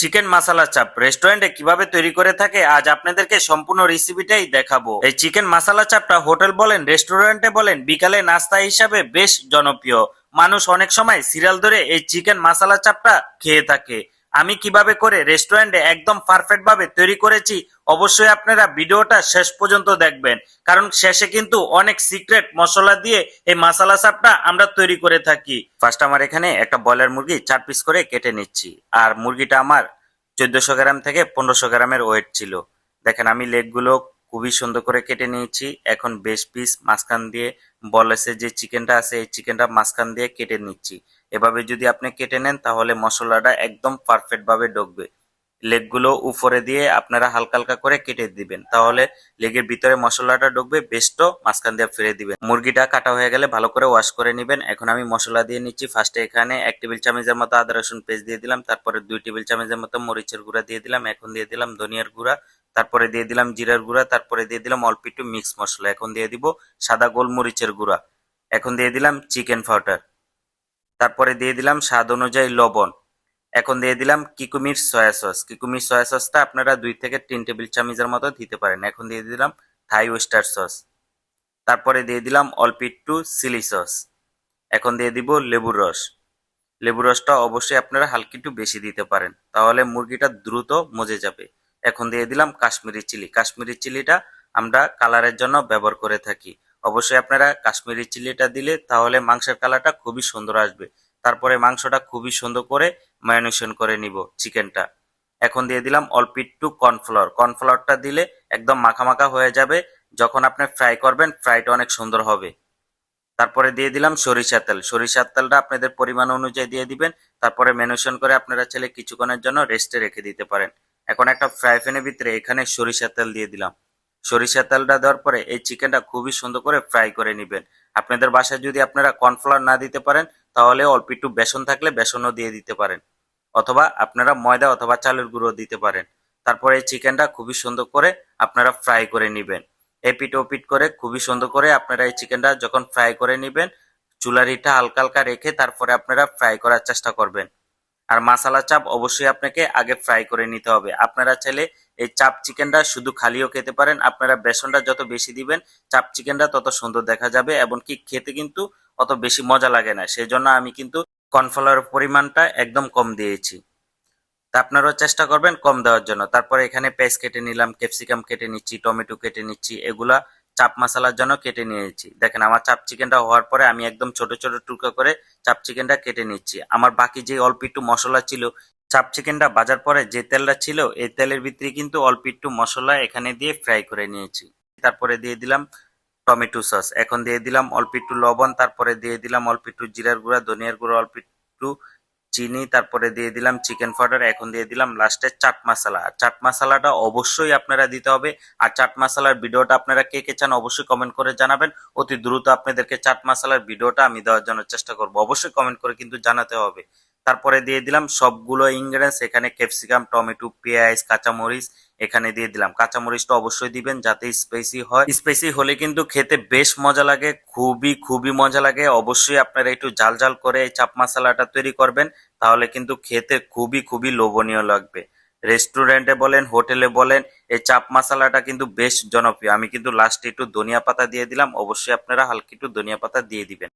Chicken মাসালা চাপ। রেস্টুরেন্টে কীভাবে তৈরি করে থাকে, আজ আপনাদেরকে সম্পূর্ণ রেসিপিটাই দেখাবো। এই চিকেন মাসালা চাপটা হোটেল বলেন রেস্টুরেন্টে বলেন, বিকালে নাস্তা হিসাবে বেশ জনপ্রিয়। মানুষ অনেক সময় সিরিয়াল ধরে এই চিকেন মাসালা চাপটা খেয়ে থাকে। আমি কীভাবে করে রেস্টুরেন্টে একদম পারফেক্ট ভাবে তৈরি করেছি, অবশ্যই আপনারা ভিডিওটা শেষ পর্যন্ত দেখবেন। কারণ শেষে কিন্তু অনেক সিক্রেট মশলা দিয়ে এই মাসালা চাপটা আমরা তৈরি করে থাকি। ফার্স্ট আমার এখানে একটা ব্রয়লার মুরগি চার পিস করে কেটে নিচ্ছি। আর মুরগিটা আমার চোদ্দশো গ্রাম থেকে পনেরোশো গ্রামের ওয়েট ছিল। দেখেন, আমি লেগগুলো খুবই সুন্দর করে কেটে নিয়েছি। এখন বেশ পিস মাঝখান দিয়ে বলেসে যে চিকেনটা আছে, এই চিকেনটা মাঝখান দিয়ে কেটে নিচ্ছি। এভাবে যদি আপনি কেটে নেন, তাহলে মশলাটা একদম পারফেক্ট ভাবে ঢুকবে লেগগুলো উপরে দিয়ে আপনারা হালকা হালকা করে কেটে দিবেন। তাহলে লেগের ভিতরে মশলাটা ঢুকবে বেস্টও মাঝখান দিয়ে ফিরে দিবেন। মুরগিটা কাটা হয়ে গেলে ভালো করে ওয়াশ করে নেবেন। এখন আমি মশলা দিয়ে নিচ্ছি। ফার্স্টে এখানে এক টেবিল চামচের মতো আদা, রসুন পেস্ট দিয়ে দিলাম। তারপরে দুই টেবিল চামচের মতো মরিচের গুঁড়া দিয়ে দিলাম। এখন দিয়ে দিলাম ধনিয়ার গুঁড়া। তারপরে দিয়ে দিলাম জিরার গুঁড়া। তারপরে দিয়ে দিলাম অল্প একটু মিক্স মশলা। এখন দিয়ে দিব সাদা গোলমরিচের গুঁড়া। এখন দিয়ে দিলাম চিকেন পাউডার তারপরে দিয়ে দিলাম স্বাদ অনুযায়ী লবণ। এখন দিয়ে দিলাম কিকুমির সয়া সস। কিকুমির সয়া সসটা আপনারা দুই থেকে তিন টেবিল চামচের মতো দিতে পারেন। এখন দিয়ে দিলাম থাই ওয়েস্টার সস। তারপরে দিয়ে দিলাম অল্প একটু চিলি সস। এখন দিয়ে দিব লেবুর রস। লেবুর রসটা অবশ্যই আপনারা হালকা একটু বেশি দিতে পারেন, তাহলে মুরগিটা দ্রুত মজে যাবে। এখন দিয়ে দিলাম কাশ্মীরি চিলি। কাশ্মীরি চিলিটা আমরা কালারের জন্য ব্যবহার করে থাকি। অবশ্যই আপনারা কাশ্মীরি চিলিটা দিলে তাহলে মাংসের কালারটা খুবই সুন্দর আসবে। তারপরে মাংসটা খুবই সুন্দর করে ম্যারিনেশন করে নিব চিকেনটা। এখন দিয়ে দিলাম অল্প একটু কর্নফ্লাওয়ার। কর্নফ্লাওয়ারটা দিলে একদম মাখা মাখা হয়ে যাবে। যখন আপনি ফ্রাই করবেন, ফ্রাইটা অনেক সুন্দর হবে। তারপরে দিয়ে দিলাম সরিষা তেল। সরিষার তেলটা আপনাদের পরিমাণ অনুযায়ী দিয়ে দিবেন। তারপরে ম্যারিনেশন করে আপনারা চাইলে কিছুক্ষণের জন্য রেস্টে রেখে দিতে পারেন। এখন একটা ফ্রাই প্যানের ভিতরে এখানে সরিষা তেল দিয়ে দিলাম। সরিষা তেলটা দেওয়ার পরে এই চিকেনটা খুবই সুন্দর করে ফ্রাই করে নেবেন। আপনাদের বাসায় যদি আপনারা কর্নফ্লাওয়ার না দিতে পারেন, তাহলে অল্প একটু বেসন থাকলে বেসনও দিয়ে দিতে পারেন। অথবা আপনারা ময়দা অথবা চালের গুঁড়ো দিতে পারেন। তারপরে এই চিকেনটা খুবই সুন্দর করে আপনারা ফ্রাই করে নেবেন। এপিট ওপিট করে খুবই সুন্দর করে আপনারা এই চিকেনটা যখন ফ্রাই করে নেবেন চুলারিটা হালকা হালকা রেখে তারপরে আপনারা ফ্রাই করার চেষ্টা করবেন। আর মাসালা চাপ অবশ্যই আপনাকে আগে ফ্রাই করে নিতে হবে। আপনারা চাইলে এই চাপ চিকেনটা শুধু খালিও খেতে পারেন। আপনারা বেসনটা যত বেশি দিবেন, চাপ চিকেনটা তত সুন্দর দেখা যাবে এবং কি খেতে কিন্তু অত বেশি মজা লাগে না। সেই জন্য আমি কিন্তু কর্নফ্লাওয়ার পরিমাণটা একদম কম দিয়েছি। তা আপনারাও চেষ্টা করবেন কম দেওয়ার জন্য। তারপরে এখানে পেঁয়াজ কেটে নিলাম, ক্যাপসিকাম কেটে নিচ্ছি, টমেটো কেটে নিচ্ছি, এগুলা চাপ মশলার জন্য কেটে নিয়েছি। দেখেন আমার চাপ চিকেনটা হওয়ার পরে আমি একদম ছোট ছোট টুকরো করে চাপ চিকেনটা কেটে নিচ্ছি। আমার বাকি যে অল্প একটু মশলা ছিল চাপ চিকেনটা বাজার পরে যে তেলটা ছিল, এই তেলের ভিতরে কিন্তু অল্প একটু মশলা এখানে দিয়ে ফ্রাই করে নিয়েছি। তারপরে দিয়ে দিলাম টমেটো সস। এখন দিয়ে দিলাম অল্প একটু লবণ, তারপরে দিয়ে দিলাম অল্প একটু জিরার গুঁড়া, ধনিয়ার গুঁড়া, অল্প একটু চিনি, তারপরে দিয়ে দিলাম চিকেন পাউডার এখন দিয়ে দিলাম লাস্টে চাট মশলা। চাট মশলাটা অবশ্যই আপনারা দিতে হবে। আর চাট মশলার ভিডিওটা আপনারা কে কে চান অবশ্যই কমেন্ট করে জানাবেন। অতি দ্রুত আপনাদেরকে চাট মশলার ভিডিওটা আমি দেওয়ার জন্য চেষ্টা করব। অবশ্যই কমেন্ট করে কিন্তু জানাতে হবে। তারপরে দিয়ে দিলাম সবগুলো ইনগ্রেডিয়েন্টস এখানে ক্যাপসিকাম টমেটো পেঁয়াজ, কাঁচামরিচ এখানে দিয়ে দিলাম। কাঁচামরিচটা অবশ্যই দিবেন যাতে স্পাইসি হয়। স্পাইসি হলে কিন্তু খেতে বেশ মজা লাগে, খুবই খুবই মজা লাগে। অবশ্যই আপনারা একটু জাল জাল করে এই চাপ মশলাটা তৈরি করবেন, তাহলে কিন্তু খেতে খুবই খুবই লোভনীয় লাগবে। রেস্টুরেন্টে বলেন, হোটেলে বলেন, এই চাপ মশলাটা কিন্তু বেশ জনপ্রিয়। আমি কিন্তু লাস্টে একটু ধনিয়া পাতা দিয়ে দিলাম, অবশ্যই আপনারা হালকা একটু ধনিয়া পাতা দিয়ে দিবেন।